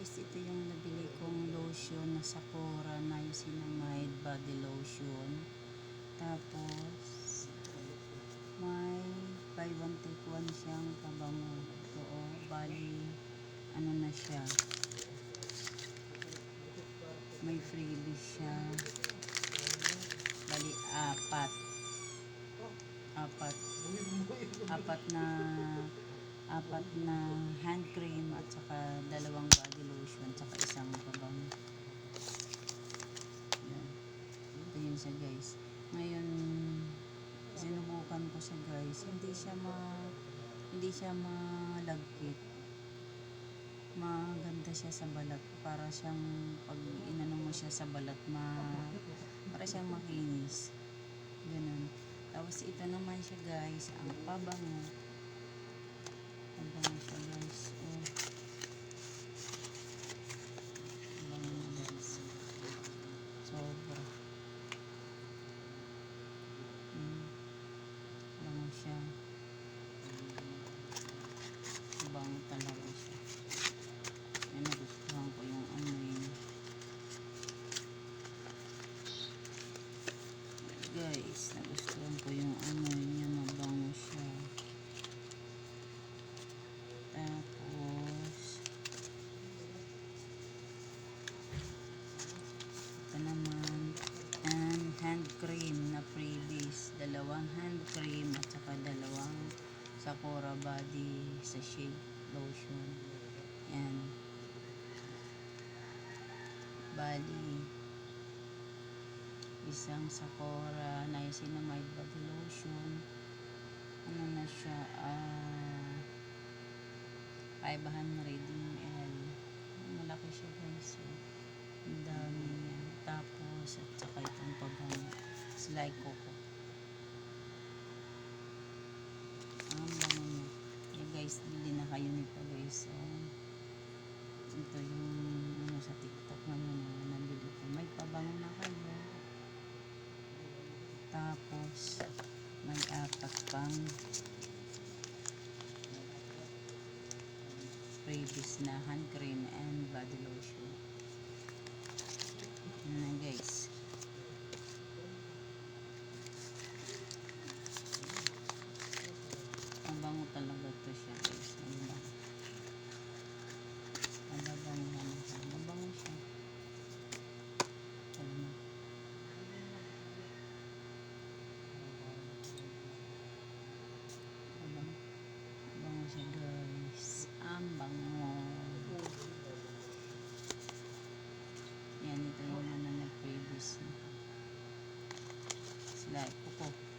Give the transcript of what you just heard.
guys, ito yung nabili kong lotion na Sakura Niacinamide Body Lotion. Tapos, may buy one take one siyang pabango. Ito o, bali, ano na siya. May freebies siya. Bali, apat. Apat. Apat na apat na hand cream at saka dalawang body lotion saka isang pabango. Yan. Ito yun siya guys. Ngayon, sinubukan ko siya guys. Hindi siya ma hindi siya malagkit. Maganda siya sa balat. Para siyang pag inano mo siya sa balat, ma para siyang makinis. Ganun. Tapos ito naman siya guys, ang pabango. Pabango siya guys. Oh. Pabango niya, guys. Sobra. Mm. Bango siya. Bango talaga siya. Yan, nagustuhan ko yung ano yun. Guys, nagustuhan ko yung ano niya, mabango siya. Tapos, ito naman, and hand cream na freebies. Dalawang hand cream at saka dalawang Sakura body sachet lotion. Yan. Bali, isang Sakura niacinamide body lotion. Ano na siya, ah, 500 ml. Malaki siya guys. So, ang dami niya. Tapos, at saka itong pabango. Slide coco. Ang bango niya. Eh guys, bili na kayo nito guys. So, ito yung ano sa TikTok naman na nabili ko. May pabango na kayo. Tapos, may apat pang freebies na hand cream and body lotion na guys. Ang bango talaga to siya guys. Ang bango. Ang bango naman siya. Mabango siya. Ano. Ang bango. Ang bango siya guys. Ang bango. Yan, ito yung